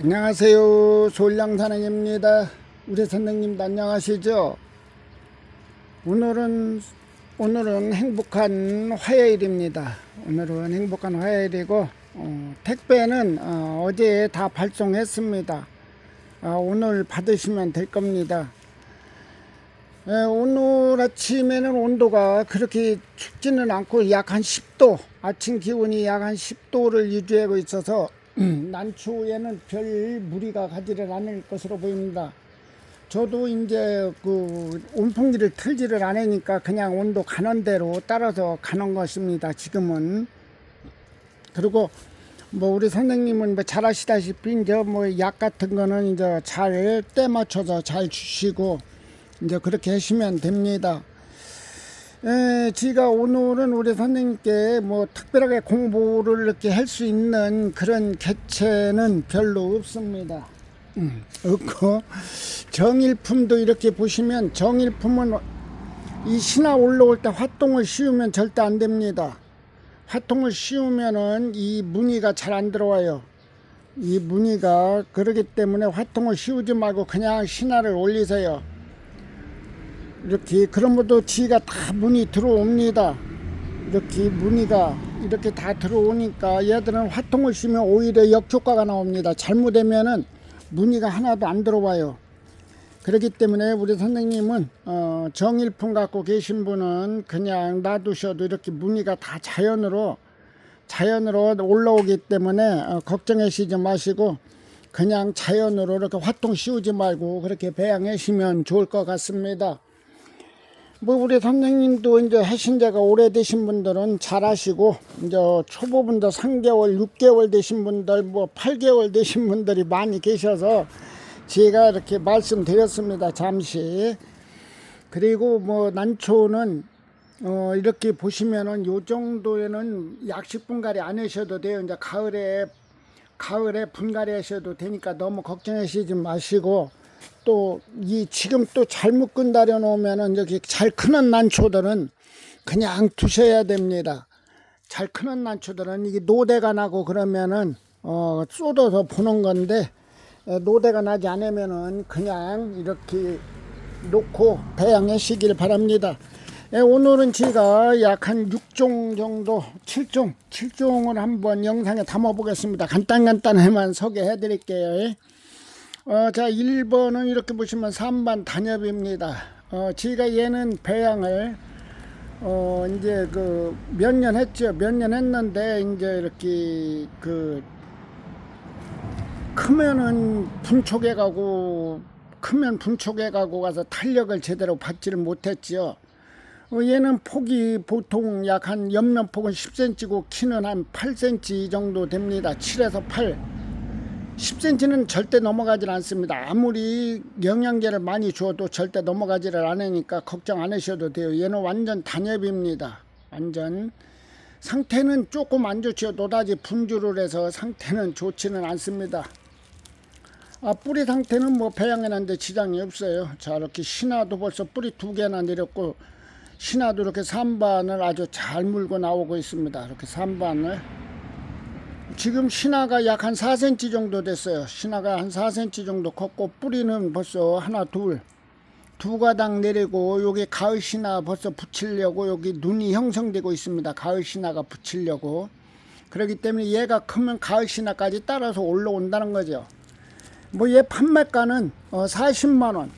안녕하세요. 솔량사랑입니다. 우리 선생님도 안녕하시죠? 오늘은 오늘은 행복한 화요일입니다. 오늘은 행복한 화요일이고 어, 택배는 어, 제다 발송했습니다. 아, 오늘 받으시면 될 겁니다. 예, 오늘 아침에는 온도가 그렇게 춥지는 않고 약 한 10도, 아침 기온이 약 한 10도를 유지하고 있어서 난초에는 별 무리가 가지를 않을 것으로 보입니다. 저도 이제 그 온풍기를 틀지를 않으니까 그냥 온도 가는 대로 따라서 가는 것입니다. 지금은 그리고 뭐 우리 선생님은 뭐 잘 아시다시피 이제 뭐 약 같은 거는 이제 잘 때 맞춰서 잘 주시고 이제 그렇게 하시면 됩니다. 에, 제가 오늘은 우리 선생님께 뭐 특별하게 공부를 이렇게 할 수 있는 그런 개체는 별로 없습니다. 음, 없고 정일품도 이렇게 보시면 정일품은 이 신화 올라올 때 화통을 씌우면 절대 안 됩니다. 화통을 씌우면은 이 무늬가 잘 안 들어와요. 이 무늬가 그러기 때문에 화통을 씌우지 말고 그냥 신화를 올리세요. 이렇게 그러면도 지가 다 문이 들어옵니다. 이렇게 무늬가 이렇게 다 들어오니까 얘들은 화통을 씌면 오히려 역효과가 나옵니다. 잘못되면은 무늬가 하나도 안 들어와요. 그렇기 때문에 우리 선생님은 어, 정일품 갖고 계신 분은 그냥 놔두셔도 이렇게 무늬가 다 자연으로 자연으로 올라오기 때문에 어, 걱정하시지 마시고 그냥 자연으로 이렇게 화통 씌우지 말고 그렇게 배양하시면 좋을 것 같습니다. 뭐 우리 선생님도 이제 하신 지가 오래되신 분들은 잘 하시고 이제 초보분들 3개월, 6개월 되신 분들, 뭐 8개월 되신 분들이 많이 계셔서 제가 이렇게 말씀드렸습니다. 잠시. 그리고 뭐 난초는 어 이렇게 보시면은 요 정도에는 약식 분갈이 안 하셔도 돼요. 이제 가을에 가을에 분갈이 하셔도 되니까 너무 걱정하시지 마시고 또 이 지금 또 잘못 끈다려 놓으면은 이렇게 잘 크는 난초들은 그냥 두셔야 됩니다. 잘 크는 난초들은 이게 노대가 나고 그러면은 어 쏟아서 보는 건데 에, 노대가 나지 않으면은 그냥 이렇게 놓고 배양하시길 바랍니다. 예, 오늘은 제가 약 한 6종 정도, 7종, 7종을 한번 영상에 담아 보겠습니다. 간단간단하게만 소개해 드릴게요. 어, 자, 1번은 이렇게 보시면 3반 단엽입니다. 어, 제가 얘는 배양을 어, 이제 그 몇 년 했죠. 몇 년 했는데 이제 이렇게 그 크면은 분촉해 가고 크면 분촉해 가고 가서 탄력을 제대로 받지를 못했지요. 어, 얘는 폭이 보통 약 한 옆면 폭은 10cm고 키는 한 8cm 정도 됩니다. 7에서 8. 10cm는 절대 넘어가질 않습니다. 아무리 영양제를 많이 줘도 절대 넘어가지를 않으니까 걱정 안 하셔도 돼요. 얘는 완전 단엽입니다. 완전 상태는 조금 안 좋죠. 노다지 분주를 해서 상태는 좋지는 않습니다. 아, 뿌리 상태는 뭐 배양해놨는데 지장이 없어요. 자, 이렇게 신화도 벌써 뿌리 두 개나 내렸고, 신화도 이렇게 3반을 아주 잘 물고 나오고 있습니다. 이렇게 3반을. 지금 신화가 약 한 4cm 정도 됐어요. 신화가 한 4cm 정도 컸고, 뿌리는 벌써 하나, 둘, 두 가닥 내리고, 여기 가을 신화 벌써 붙이려고, 여기 눈이 형성되고 있습니다. 가을 신화가 붙이려고. 그렇기 때문에 얘가 크면 가을 신화까지 따라서 올라온다는 거죠. 뭐 얘 판매가는 어 40만 원,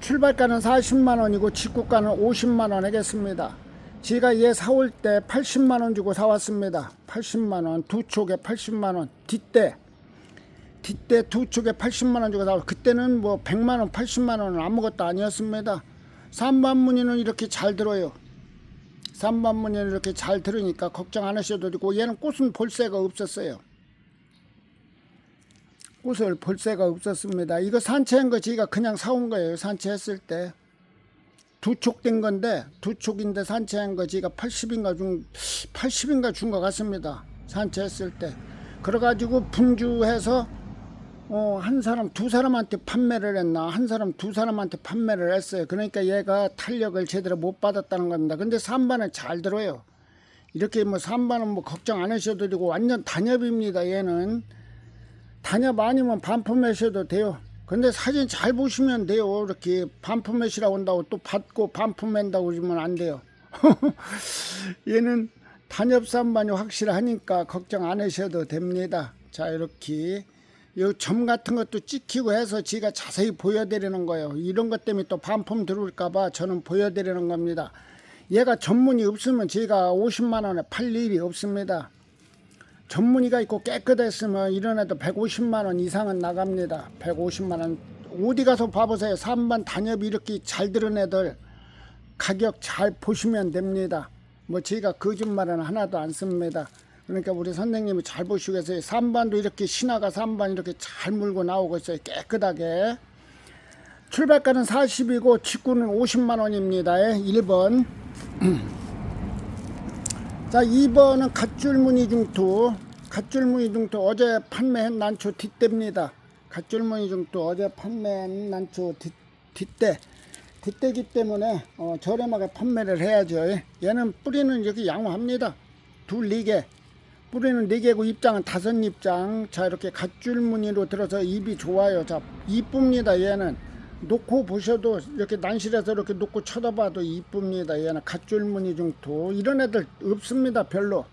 출발가는 40만 원이고 직구가는 50만 원 하겠습니다. 제가 얘 사올 때 80만 원 주고 사왔습니다. 80만 원, 두 촉에 80만 원, 뒷대 뒷대 두 촉에 80만 원 주고 사왔. 그때는 뭐 100만 원, 80만 원은 아무것도 아니었습니다. 삼반무늬는 이렇게 잘 들어요. 삼반무늬는 이렇게 잘 들으니까 걱정 안 하셔도 되고 얘는 꽃은 볼 새가 없었어요. 꽃을 볼 새가 없었습니다. 이거 산채한 거 제가 그냥 사온 거예요. 산채했을 때. 두 촉된 건데, 두 촉인데 산채한 거 제가 80인가 준, 80인가 준 것 같습니다. 산채했을 때. 그래가지고 분주해서, 어, 한 사람, 두 사람한테 판매를 했나, 한 사람, 두 사람한테 판매를 했어요. 그러니까 얘가 탄력을 제대로 못 받았다는 겁니다. 근데 3반은 잘 들어요. 이렇게 뭐 3반은 뭐 걱정 안 하셔도 되고, 완전 단엽입니다. 얘는. 단엽 아니면 반품하셔도 돼요. 근데 사진 잘 보시면 돼요. 이렇게 반품하시라고 한다고 또 받고 반품한다고 그러면 안 돼요. 얘는 단엽 산반이 확실하니까 걱정 안 하셔도 됩니다. 자 이렇게 요점 같은 것도 찍히고 해서 지가 자세히 보여드리는 거예요. 이런 것 때문에 또 반품 들어올까봐 저는 보여드리는 겁니다. 얘가 전문이 없으면 제가 50만 원에 팔 일이 없습니다. 전문의가 있고 깨끗했으면 애도 150만 원 이상은 나갑니다. 150만 원. 어디 가서 봐보세요. 3반 단엽이 이렇게 잘 들은 애들 가격 잘 보시면 됩니다. 뭐 제가 거짓말은 하나도 안 씁니다. 그러니까 우리 선생님이 잘 보시고 계세요. 3반도 이렇게 신화가 3반 이렇게 잘 물고 나오고 있어요. 깨끗하게. 출발가는 40이고 직구는 50만 원입니다. 1번. 자 2번은 갓줄무늬 중투 갓줄무늬 중투 어제 판매한 난초 뒷대입니다. 갓줄무늬 중투 어제 판매한 난초 뒷, 뒷대. 뒷대기 때문에 어, 저렴하게 판매를 해야죠. 얘는 뿌리는 이렇게 양호합니다. 둘 네개. 뿌리는 네 개고 입장은 다섯 입장. 자 이렇게 갓줄무늬로 들어서 입이 좋아요. 자 이쁩니다 얘는 놓고 보셔도 이렇게 난실에서 이렇게 놓고 쳐다봐도 이쁩니다. 얘는 갓줄무늬 중투 이런 애들 없습니다. 별로.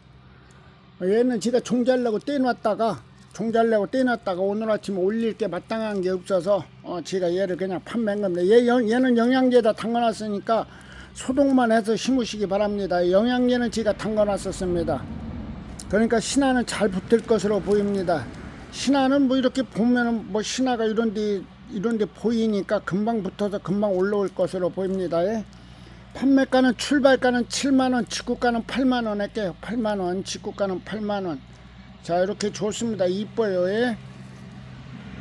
얘는 제가 종잘려고 떼놨다가 종잘려고 떼놨다가 오늘 아침에 올릴 게 마땅한 게 없어서 어 제가 얘를 그냥 판매한 겁니다. 얘, 영- 얘는 영양제에다 담가놨으니까 소독만 해서 심으시기 바랍니다. 영양제는 제가 담가놨었습니다. 그러니까 신화는 잘 붙을 것으로 보입니다. 신화는 뭐 이렇게 보면은 뭐 신화가 이런 데 이런데 보이니까 금방 붙어서 금방 올라올 것으로 보입니다. 예. 판매가는 출발가는 7만 원, 직구가는 8만 원 할게요. 8만 원, 직구가는 8만 원. 자 이렇게 좋습니다. 이뻐요. 예.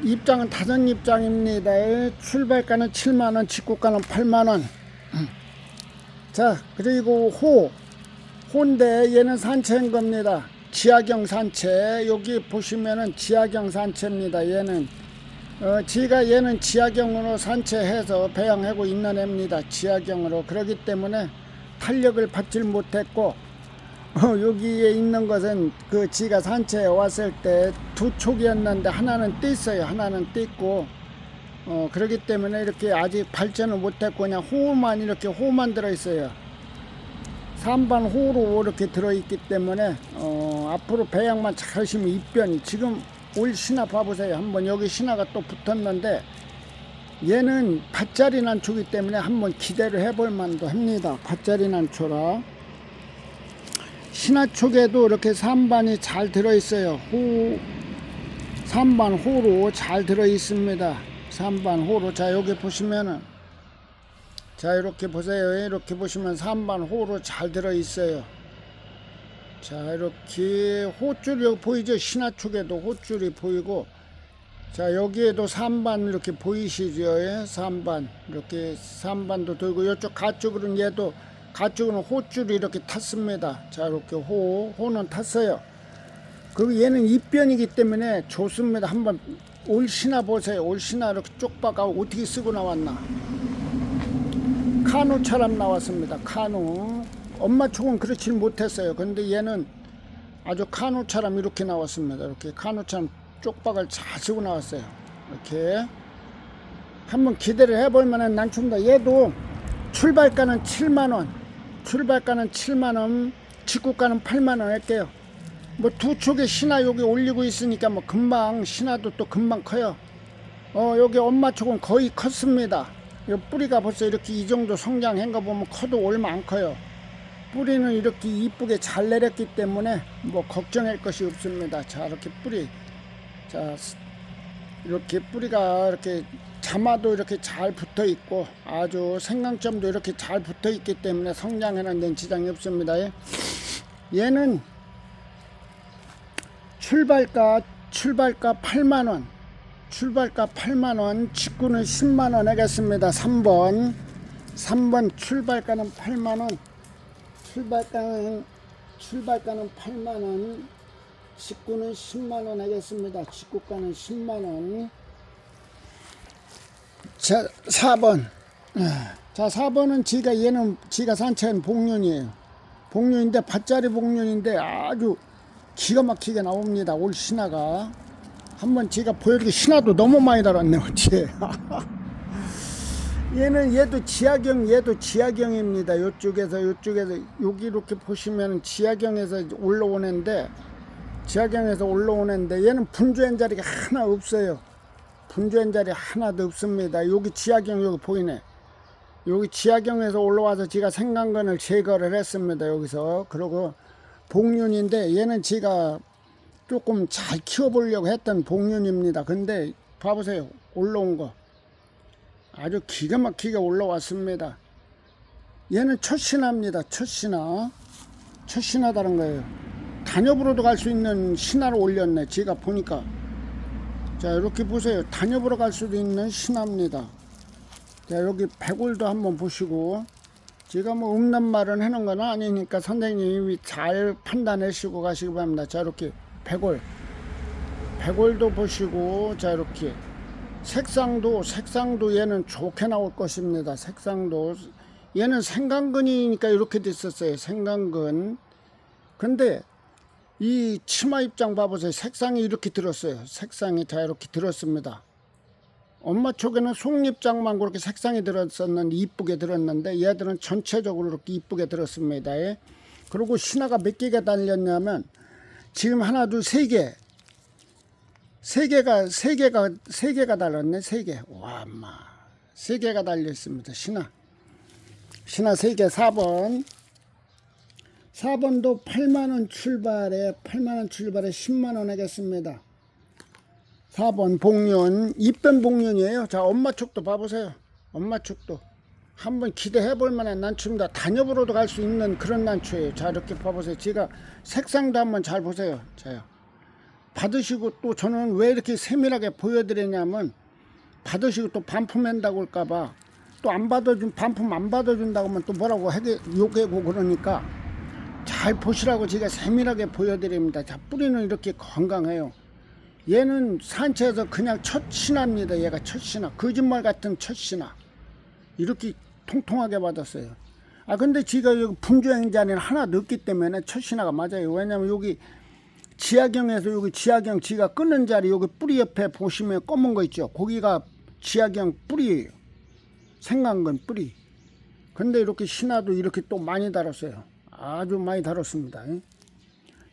입장은 다섯 입장입니다. 예. 출발가는 7만 원, 직구가는 8만 원. 자 그리고 호 호인데 얘는 산채인 겁니다. 지하경 산채 여기 보시면은 지하경 산채입니다. 얘는 어, 지가 얘는 지하경으로 산채해서 배양하고 있는 애입니다. 지하경으로 그렇기 때문에 탄력을 받질 못했고 어, 여기에 있는 것은 그 지가 산채에 왔을 때 두 촉이었는데 하나는 뗐어요. 하나는 뗐고 어, 그렇기 때문에 이렇게 아직 발전을 못했고 그냥 호만 이렇게 호만 들어 있어요. 3반 호로 이렇게 들어있기 때문에 어, 앞으로 배양만 잘 하시면 입변이 지금 올 신화 봐보세요. 한번 여기 신화가 또 붙었는데 얘는 밭자리 난초기 때문에 한번 기대를 해볼 만도 합니다. 밭자리 난초라. 신화 쪽에도 이렇게 3반이 잘 들어있어요. 호 3반 호로 잘 들어있습니다. 3반 호로. 자 여기 보시면은 자 이렇게 보세요. 이렇게 보시면 3반 호로 잘 들어 있어요 자 이렇게 호줄이 여기 보이죠? 신화 쪽에도 호줄이 보이고 자 여기에도 3반 이렇게 보이시죠? 예? 3반. 이렇게 3반도 돌고 이쪽 가쪽으로는 얘도 가쪽으로는 호줄이 이렇게 탔습니다. 자 이렇게 호 호는 탔어요. 그리고 얘는 입변이기 때문에 좋습니다. 한번 올 신화 보세요. 올 신화 이렇게 쪽박아 어떻게 쓰고 나왔나? 카누처럼 나왔습니다. 카누. 엄마 쪽은 그렇지 못했어요. 근데 얘는 아주 카누처럼 이렇게 나왔습니다. 이렇게 카누처럼 쪽박을 잘 쓰고 나왔어요. 이렇게 한번 기대를 해볼 만한 난초입니다. 얘도 출발가는 7만 원, 출발가는 7만 원, 직구가는 8만 원 할게요. 뭐 두 쪽에 신화 여기 올리고 있으니까 뭐 금방 신화도 또 금방 커요. 어 여기 엄마 쪽은 거의 컸습니다. 이 뿌리가 벌써 이렇게 이 정도 성장한 거 보면 커도 얼마 안 커요. 뿌리는 이렇게 이쁘게 잘 내렸기 때문에 뭐 걱정할 것이 없습니다. 자 이렇게 뿌리 자 스- 이렇게 뿌리가 이렇게 자마도 이렇게 잘 붙어 있고 아주 생강점도 이렇게 잘 붙어 있기 때문에 성장하는 데는 지장이 없습니다. 예. 얘는 출발가 출발가 8만 원 출발가 8만 원 직구는 10만 원 하겠습니다 3번 3번 출발가는 8만 원 출발가는 출발가는 8만 원 직구는 10만 원 하겠습니다 직구가는 10만 원 자, 4번. 자, 4번은 지가 얘는 지가 산채는 복륜이에요. 복륜인데 밭자리 복륜인데 아주 기가 막히게 나옵니다. 올 신화가. 한번 제가 보여드리기 신화도 너무 많이 달았네 어째 얘는 얘도 지하경 얘도 지하경입니다. 요쪽에서 요쪽에서 여기 이렇게 보시면 지하경에서 올라오는데 지하경에서 올라오는데 얘는 분주한 자리가 하나 없어요. 분주한 자리 하나도 없습니다. 여기 지하경 여기 보이네. 여기 지하경에서 올라와서 제가 생강근을 제거를 했습니다 여기서. 그리고 복륜인데 얘는 제가 조금 잘 키워보려고 했던 복륜입니다. 근데 봐보세요. 올라온 거 아주 기가 막히게 올라왔습니다. 얘는 첫 신화입니다. 첫 신화. 첫 신화다는 거예요. 단엽으로도 갈 수 있는 신화를 올렸네 제가 보니까. 자 이렇게 보세요. 단엽으로 갈 수도 있는 신화입니다. 자 여기 백골도 한번 보시고. 제가 뭐 없는 말은 해놓은 건 아니니까 선생님이 잘 판단하시고 가시기 바랍니다. 자 이렇게 백골 백골도 보시고 자 이렇게 색상도 색상도 얘는 좋게 나올 것입니다 색상도 얘는 생강근이니까 이렇게 됐었어요 생강근 근데 이 치마 입장 봐보세요 색상이 이렇게 들었어요 색상이 자 이렇게 들었습니다 엄마 쪽에는 속립장만 그렇게 색상이 들었었는데 이쁘게 들었는데 얘들은 전체적으로 이렇게 이쁘게 들었습니다. 예. 그리고 신화가 몇 개가 달렸냐면 지금 하나 둘 세 개. 세 개가 세 개가 세 개가 달렸네. 세 개. 와, 엄마. 세 개가 달려 있습니다. 신화. 신화 세 개 4번. 4번도 8만 원 출발에 8만 원 출발에 10만 원 하겠습니다. 4번 복륜 입변 복륜이에요 자 엄마 축도 봐 보세요 엄마 축도 한번 기대해 볼 만한 난초입니다 단엽으로도 갈 수 있는 그런 난초예요 자 이렇게 봐 보세요 제가 색상도 한번 잘 보세요 자요 받으시고 또 저는 왜 이렇게 세밀하게 보여드리냐면 받으시고 또 반품한다고 할까봐 또 안 받아준 반품 안 받아준다고 하면 또 뭐라고 하게 욕하고 그러니까 잘 보시라고 제가 세밀하게 보여드립니다 자 뿌리는 이렇게 건강해요 얘는 산채에서 그냥 첫 신화입니다. 얘가 첫 신화. 거짓말 같은 첫 신화. 이렇게 통통하게 받았어요. 아, 근데 지가 여기 분주행자는 하나 넣기 때문에 첫 신화가 맞아요. 왜냐면 여기 지하경에서 여기 지하경 지가 끊는 자리 여기 뿌리 옆에 보시면 검은 거 있죠. 거기가 지하경 뿌리예요. 생강근 뿌리. 근데 이렇게 신화도 이렇게 또 많이 달았어요. 아주 많이 달았습니다.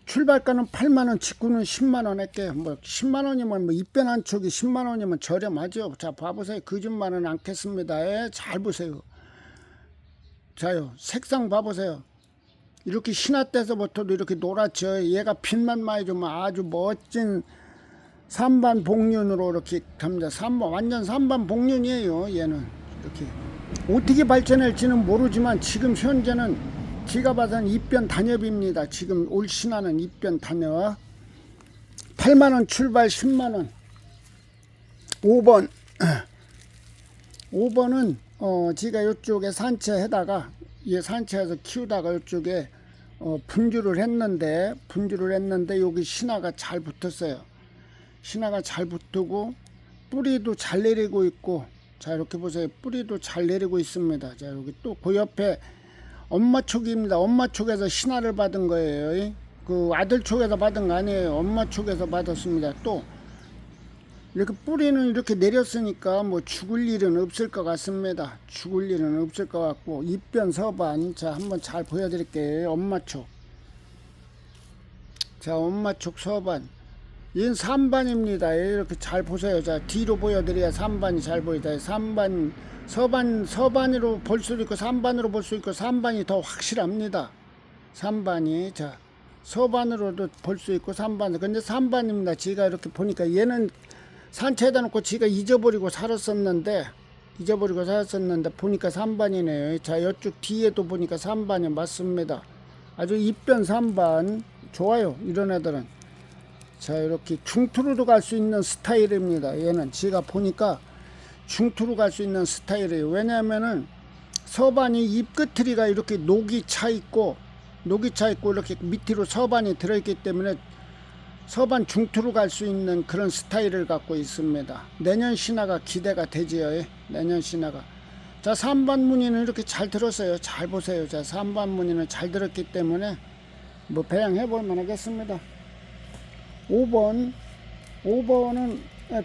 출발가는 8만 원, 직구는 10만 원 할게. 뭐 10만 원이면 뭐 입변 한 촉이 10만 원이면 저렴하죠. 자, 봐보세요. 거짓말은 않겠습니다. 예, 잘 보세요. 자요, 색상 봐보세요. 이렇게 신화 때서부터도 이렇게 노랗죠. 얘가 빛만 많이 주면 아주 멋진 삼반 복륜으로 이렇게 갑니다. 삼반 완전 삼반 복륜이에요. 얘는 이렇게 어떻게 발전할지는 모르지만 지금 현재는 제가 봐서는 입변 단엽입니다. 지금 올 신화는 입변 단엽. 8만원 출발 10만원. 5번. 5번은, 어, 제가 이쪽에 산채에다가, 이 산채에서 키우다가 이쪽에, 어, 분주를 했는데, 분주를 했는데, 여기 신화가 잘 붙었어요. 신화가 잘 붙고, 뿌리도 잘 내리고 있고, 자, 이렇게 보세요. 뿌리도 잘 내리고 있습니다. 자, 여기 또 그 옆에, 엄마 촉입니다. 엄마 촉에서 신화를 받은 거예요. 그 아들 촉에서 받은 거 아니에요. 엄마 촉에서 받았습니다. 또 이렇게 뿌리는 이렇게 내렸으니까 뭐 죽을 일은 없을 것 같습니다. 죽을 일은 없을 것 같고 입변 서반 자 한번 잘 보여드릴게요. 엄마 촉. 자 엄마 촉 서반. 이건 3반입니다. 이렇게 잘 보세요. 자 뒤로 보여드려야 3반이 잘 보이다. 3반 서반 서반으로 볼수 있고 3반으로 볼 수 있고 3반이 더 확실합니다. 3반이 자 서반으로도 볼 수 있고 3반 근데 3반입니다. 제가 이렇게 보니까 얘는 산채에다 놓고 지가 잊어버리고 살았었는데 잊어버리고 살았었는데 보니까 3반이네요. 자 이쪽 뒤에도 보니까 3반이 맞습니다. 아주 입변 3반 좋아요. 이런 애들은 자 이렇게 중투로도 갈 수 있는 스타일입니다. 얘는 제가 보니까 중투로 갈 수 있는 스타일이에요. 왜냐하면은 서반이 잎끝트리가 이렇게 녹이 차 있고 녹이 차 있고 이렇게 밑으로 서반이 들어있기 때문에 서반 중투로 갈 수 있는 그런 스타일을 갖고 있습니다. 내년 신화가 기대가 되지요. 예. 내년 신화가. 자, 3반 문의는 이렇게 잘 들었어요. 잘 보세요. 자, 3반 문의는 잘 들었기 때문에 뭐 배양해 볼 만 하겠습니다. 5번 5번은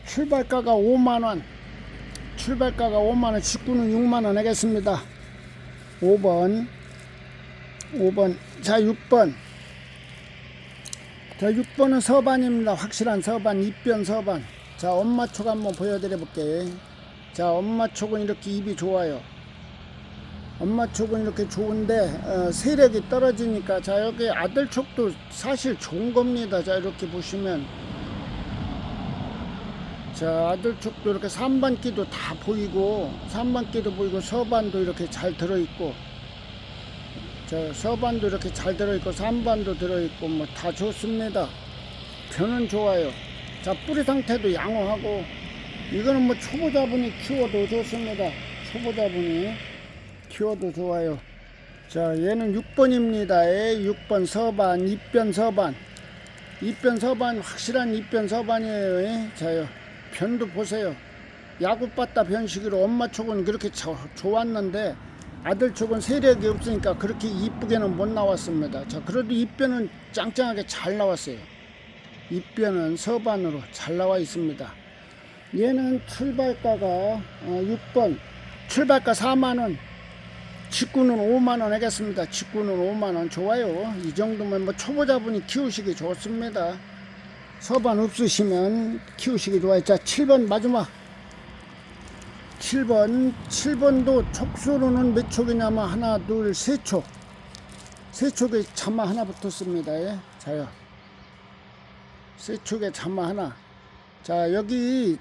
출발가가 5만 원 출발가가 5만 원 직구는 6만 원 하겠습니다 5번 5번 자 6번 자 6번은 서반입니다. 확실한 서반 입변 서반. 자 엄마촉 한번 보여드려 볼게요 자 엄마촉은 이렇게 입이 좋아요. 엄마촉은 이렇게 좋은데 어, 세력이 떨어지니까 자 여기 아들촉도 사실 좋은 겁니다. 자 이렇게 보시면. 자 아들촉도 이렇게 3반기도 다 보이고 3반기도 보이고 서반도 이렇게 잘 들어있고 자 서반도 이렇게 잘 들어있고 3반도 들어있고 뭐 다 좋습니다. 변은 좋아요. 자 뿌리 상태도 양호하고 이거는 뭐 초보자분이 키워도 좋습니다. 초보자분이 키워도 좋아요. 자 얘는 6번입니다. 6번 서반 입변 서반. 입변 서반 확실한 입변 서반이에요. 예? 자요. 변도 보세요. 야구 빠따 변식으로 엄마 촉은 그렇게 저- 좋았는데 아들 촉은 세력이 없으니까 그렇게 이쁘게는 못 나왔습니다. 자 그래도 입변은 짱짱하게 잘 나왔어요. 입변은 서반으로 잘 나와 있습니다. 얘는 출발가가 어, 6번. 출발가 4만원 직구는 5만원 하겠습니다. 직구는 5만원. 좋아요. 이 정도면 뭐 초보자분이 키우시기 좋습니다. 서반 없으시면 키우시기 좋아요. 자 7번 마지막 7번 7번도 촉수로는 몇 촉이냐면 하나 둘세 촉. 세 촉에 자마 하나 붙었습니다. 예. 자요. 세 촉에 자마 하나. 자 여기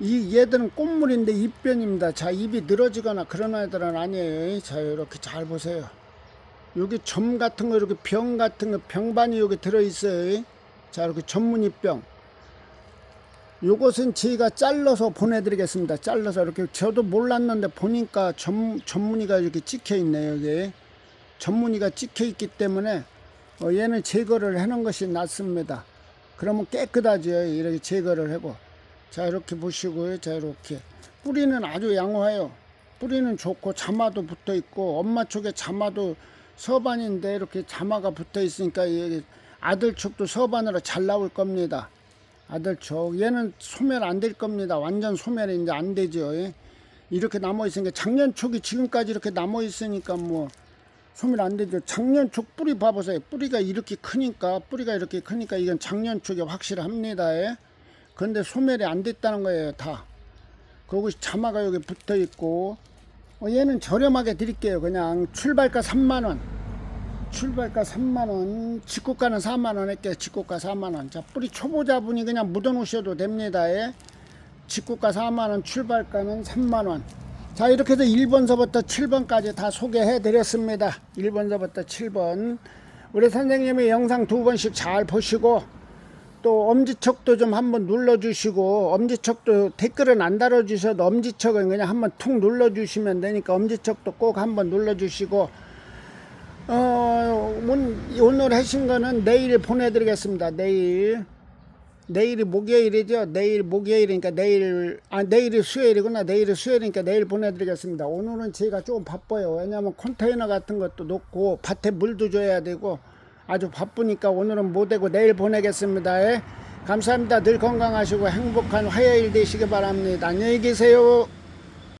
이 얘들은 꽃물인데 입변입니다. 자 입이 늘어지거나 그런 애들은 아니에요. 자 이렇게 잘 보세요. 여기 점 같은 거 이렇게 병 같은 거 병반이 여기 들어 있어요. 자 이렇게 전문입병. 요것은 저희가 잘라서 보내드리겠습니다. 잘라서 이렇게 저도 몰랐는데 보니까 전, 전문의가 이렇게 찍혀 있네요. 여기 전문의가 찍혀 있기 때문에 어, 얘는 제거를 해놓은 것이 낫습니다. 그러면 깨끗하죠. 이렇게 제거를 하고 자 이렇게 보시고요. 자 이렇게 뿌리는 아주 양호해요. 뿌리는 좋고 자마도 붙어 있고 엄마 쪽에 자마도 서반인데 이렇게 자마가 붙어 있으니까 아들 쪽도 서반으로 잘 나올 겁니다. 아들 쪽 얘는 소멸 안 될 겁니다. 완전 소멸이 이제 안 되죠. 예. 이렇게 남아 있으니까 작년 촉이 지금까지 이렇게 남아 있으니까 뭐 소멸 안 되죠. 작년 촉 뿌리 봐보세요. 뿌리가 이렇게 크니까 뿌리가 이렇게 크니까 이건 작년 촉이 확실합니다. 예. 근데 소멸이 안 됐다는 거예요. 다. 그리고 자마가 여기 붙어 있고 어, 얘는 저렴하게 드릴게요. 그냥 출발가 3만 원. 출발가 3만원, 직구가는 4만원 할게요. 직구가 4만원. 자, 뿌리 초보자분이 그냥 묻어 놓으셔도 됩니다. 예. 직구가 4만원, 출발가는 3만원. 자, 이렇게 해서 1번서부터 7번까지 다 소개해 드렸습니다. 1번서부터 7번. 우리 선생님이 영상 두 번씩 잘 보시고, 또 엄지척도 좀 한번 눌러주시고, 엄지척도 댓글은 안 달아주셔도 엄지척은 그냥 한번 툭 눌러주시면 되니까 엄지척도 꼭 한번 눌러주시고, 어, 온- 오늘 하신 거는 내일 보내드리겠습니다. 내일. 내일이 목요일이죠. 내일 목요일이니까 내일, 아, 내일이 수요일이구나. 내일이 수요일이니까 내일 보내드리겠습니다. 오늘은 제가 조금 바빠요. 왜냐면 컨테이너 같은 것도 놓고 밭에 물도 줘야 되고 아주 바쁘니까 오늘은 못 되고 내일 보내겠습니다. 예? 감사합니다. 늘 건강하시고 행복한 화요일 되시기 바랍니다. 안녕히 계세요.